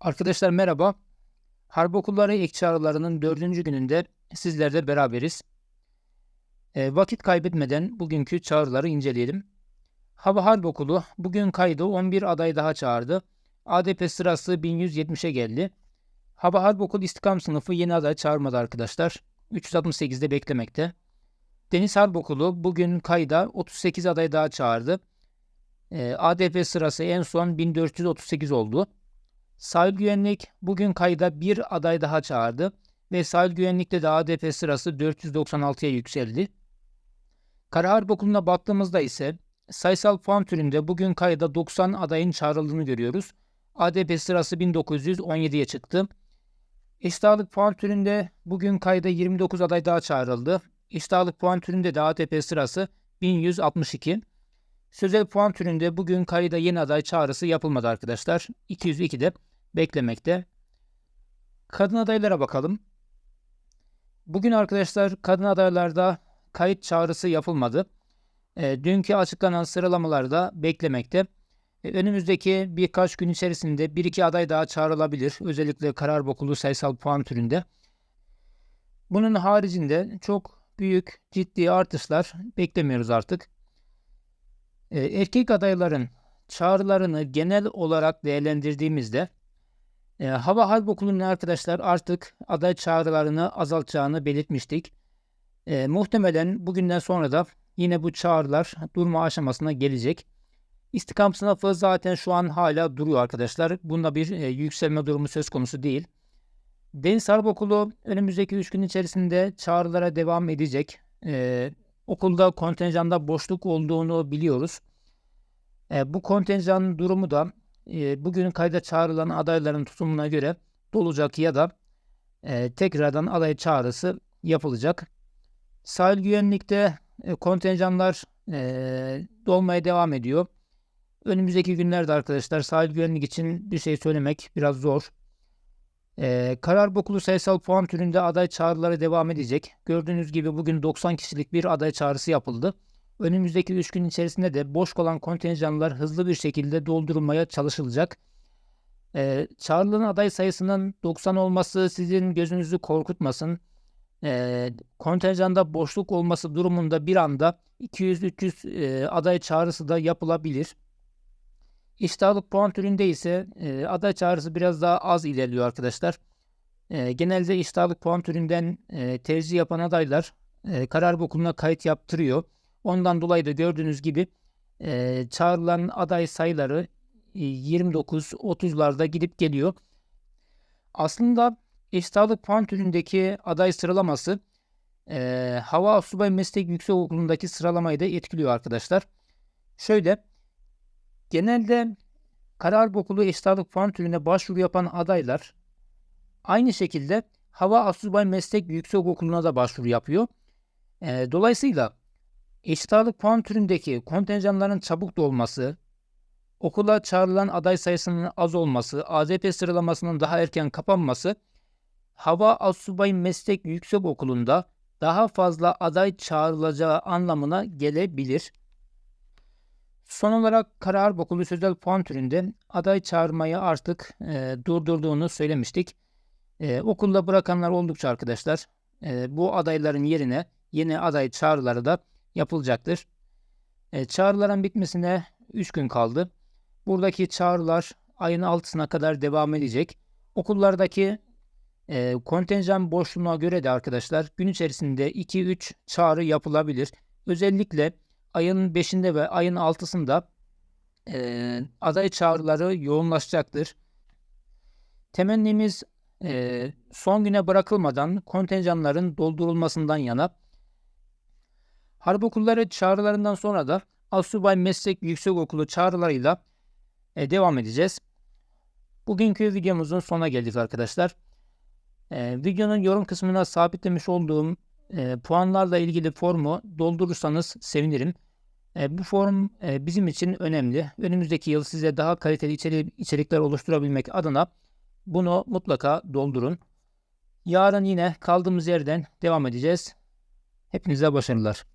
Arkadaşlar merhaba. Harp okulları ilk çağrılarının dördüncü gününde sizlerle beraberiz. E, vakit kaybetmeden bugünkü çağrıları inceleyelim. Hava Harp Okulu bugün kaydı 11 aday daha çağırdı. ADP sırası 1170'e geldi. Hava Harp Okulu istikam sınıfı yeni aday çağırmadı arkadaşlar. 368'de beklemekte. Deniz Harp Okulu bugün kayda 38 aday daha çağırdı. E, ADP sırası en son 1438 oldu. Sahil Güvenlik bugün kayda bir aday daha çağırdı ve sahil güvenlikte de ADP sırası 496'ya yükseldi. Kara Harp Okulu'na baktığımızda ise sayısal puan türünde bugün kayda 90 adayın çağrıldığını görüyoruz. ADP sırası 1917'ye çıktı. Eşit ağırlık puan türünde bugün kayda 29 aday daha çağrıldı. Eşit ağırlık puan türünde de ADP sırası 1162. Sözel puan türünde bugün kayda yeni aday çağrısı yapılmadı arkadaşlar. 202'de beklemekte. Kadın adaylara bakalım. Bugün arkadaşlar kadın adaylarda kayıt çağrısı yapılmadı. E, dünkü açıklanan sıralamalarda beklemekte. E, önümüzdeki birkaç gün içerisinde bir iki aday daha çağrılabilir. Özellikle karar okulu sayısal puan türünde. Bunun haricinde çok büyük ciddi artışlar beklemiyoruz artık. E, erkek adayların çağrılarını genel olarak değerlendirdiğimizde e, Hava Harp Okulu'nun arkadaşlar artık aday çağrılarını azaltacağını belirtmiştik. E, muhtemelen bugünden sonra da yine bu çağrılar durma aşamasına gelecek. İstikam sınıfı zaten şu an hala duruyor arkadaşlar. Bunda bir e, yükselme durumu söz konusu değil. Deniz Harp Okulu önümüzdeki 3 gün içerisinde çağrılara devam edecek. E, okulda kontenjanda boşluk olduğunu biliyoruz. E, bu kontenjan durumu da e, bugün kayda çağrılan adayların tutumuna göre dolacak ya da e, tekrardan aday çağrısı yapılacak. Sahil güvenlikte e, kontenjanlar e, dolmaya devam ediyor. Önümüzdeki günlerde arkadaşlar sahil güvenlik için bir şey söylemek biraz zor. Ee, karar okulu sayısal puan türünde aday çağrıları devam edecek. Gördüğünüz gibi bugün 90 kişilik bir aday çağrısı yapıldı. Önümüzdeki 3 gün içerisinde de boş kalan kontenjanlar hızlı bir şekilde doldurulmaya çalışılacak. Ee, çağrılan aday sayısının 90 olması sizin gözünüzü korkutmasın. Ee, kontenjanda boşluk olması durumunda bir anda 200-300 e, aday çağrısı da yapılabilir. İştahlık puan türünde ise e, aday çağrısı biraz daha az ilerliyor arkadaşlar. E, genelde iştahlık puan türünden e, tercih yapan adaylar e, karar okuluna kayıt yaptırıyor. Ondan dolayı da gördüğünüz gibi e, çağrılan aday sayıları e, 29-30'larda gidip geliyor. Aslında iştahlık puan türündeki aday sıralaması e, Hava Subay Meslek Yüksek Okulu'ndaki sıralamayı da etkiliyor arkadaşlar. Şöyle Genelde karar okulu eşitlik puan türüne başvuru yapan adaylar aynı şekilde Hava Asubay Meslek Yüksek Okulu'na da başvuru yapıyor. E, dolayısıyla eşit ağırlık puan türündeki kontenjanların çabuk dolması, okula çağrılan aday sayısının az olması, AZP sıralamasının daha erken kapanması, Hava Asubay Meslek Yüksek Okulu'nda daha fazla aday çağrılacağı anlamına gelebilir. Son olarak karar okulu sözel puan türünde aday çağırmayı artık e, durdurduğunu söylemiştik. E, okulda bırakanlar oldukça arkadaşlar. E, bu adayların yerine yeni aday çağrıları da yapılacaktır. E, çağrıların bitmesine 3 gün kaldı. Buradaki çağrılar ayın 6'sına kadar devam edecek. Okullardaki e, kontenjan boşluğuna göre de arkadaşlar gün içerisinde 2-3 çağrı yapılabilir. Özellikle ayın 5'inde ve ayın 6'sında e, aday çağrıları yoğunlaşacaktır. Temennimiz e, son güne bırakılmadan kontenjanların doldurulmasından yana. Harp okulları çağrılarından sonra da Asubay Meslek Yüksekokulu çağrılarıyla e, devam edeceğiz. Bugünkü videomuzun sonuna geldik arkadaşlar. E, videonun yorum kısmına sabitlemiş olduğum e, puanlarla ilgili formu doldurursanız sevinirim. E, bu form e, bizim için önemli. Önümüzdeki yıl size daha kaliteli içeri, içerikler oluşturabilmek adına bunu mutlaka doldurun. Yarın yine kaldığımız yerden devam edeceğiz. Hepinize başarılar.